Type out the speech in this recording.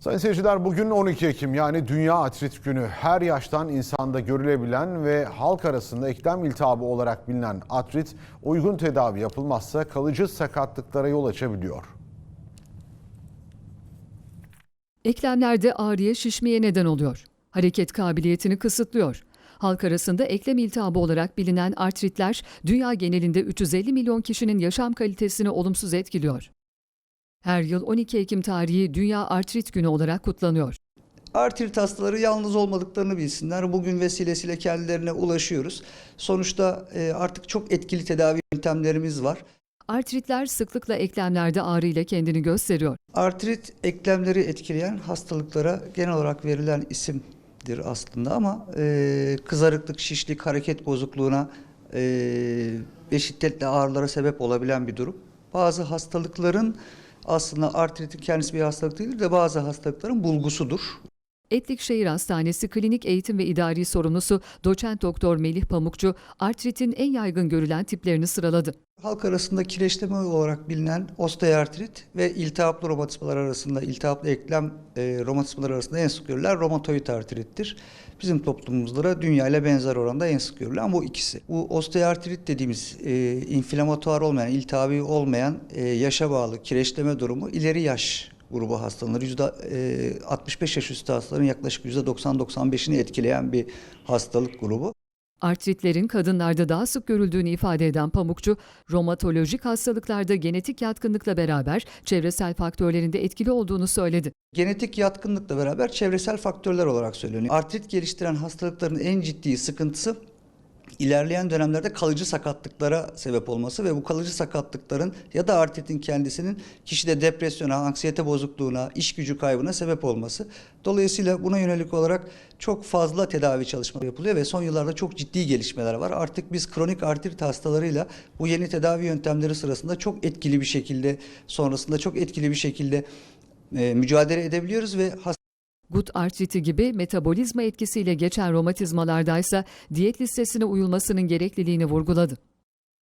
Sayın seyirciler bugün 12 Ekim yani Dünya Artrit Günü. Her yaştan insanda görülebilen ve halk arasında eklem iltihabı olarak bilinen artrit uygun tedavi yapılmazsa kalıcı sakatlıklara yol açabiliyor. Eklemlerde ağrıya, şişmeye neden oluyor. Hareket kabiliyetini kısıtlıyor. Halk arasında eklem iltihabı olarak bilinen artritler dünya genelinde 350 milyon kişinin yaşam kalitesini olumsuz etkiliyor. Her yıl 12 Ekim tarihi Dünya Artrit Günü olarak kutlanıyor. Artrit hastaları yalnız olmadıklarını bilsinler. Bugün vesilesiyle kendilerine ulaşıyoruz. Sonuçta e, artık çok etkili tedavi yöntemlerimiz var. Artritler sıklıkla eklemlerde ağrı ile kendini gösteriyor. Artrit eklemleri etkileyen hastalıklara genel olarak verilen isimdir aslında ama e, kızarıklık, şişlik, hareket bozukluğuna e, ve şiddetli ağrılara sebep olabilen bir durum. Bazı hastalıkların aslında artritin kendisi bir hastalık değildir de bazı hastalıkların bulgusudur. Etlik Şehir Hastanesi Klinik Eğitim ve İdari Sorumlusu Doçent Doktor Melih Pamukçu, artritin en yaygın görülen tiplerini sıraladı. Halk arasında kireçleme olarak bilinen osteoartrit ve iltihaplı romatizmalar arasında, iltihaplı eklem e, romatizmalar arasında en sık görülen romatoid artrittir. Bizim toplumumuzda da dünya ile benzer oranda en sık görülen bu ikisi. Bu osteoartrit dediğimiz e, inflamatuar olmayan, iltihabi olmayan e, yaşa bağlı kireçleme durumu ileri yaş grubu hastaları yüzde e, 65 yaş üstü hastaların yaklaşık yüzde 90-95'ini etkileyen bir hastalık grubu. Artritlerin kadınlarda daha sık görüldüğünü ifade eden Pamukçu, romatolojik hastalıklarda genetik yatkınlıkla beraber çevresel faktörlerin de etkili olduğunu söyledi. Genetik yatkınlıkla beraber çevresel faktörler olarak söyleniyor. Artrit geliştiren hastalıkların en ciddi sıkıntısı ilerleyen dönemlerde kalıcı sakatlıklara sebep olması ve bu kalıcı sakatlıkların ya da artritin kendisinin kişide depresyona, anksiyete bozukluğuna, iş gücü kaybına sebep olması. Dolayısıyla buna yönelik olarak çok fazla tedavi çalışmaları yapılıyor ve son yıllarda çok ciddi gelişmeler var. Artık biz kronik artrit hastalarıyla bu yeni tedavi yöntemleri sırasında çok etkili bir şekilde sonrasında çok etkili bir şekilde e, mücadele edebiliyoruz ve Gut artriti gibi metabolizma etkisiyle geçen romatizmalardaysa diyet listesine uyulmasının gerekliliğini vurguladı.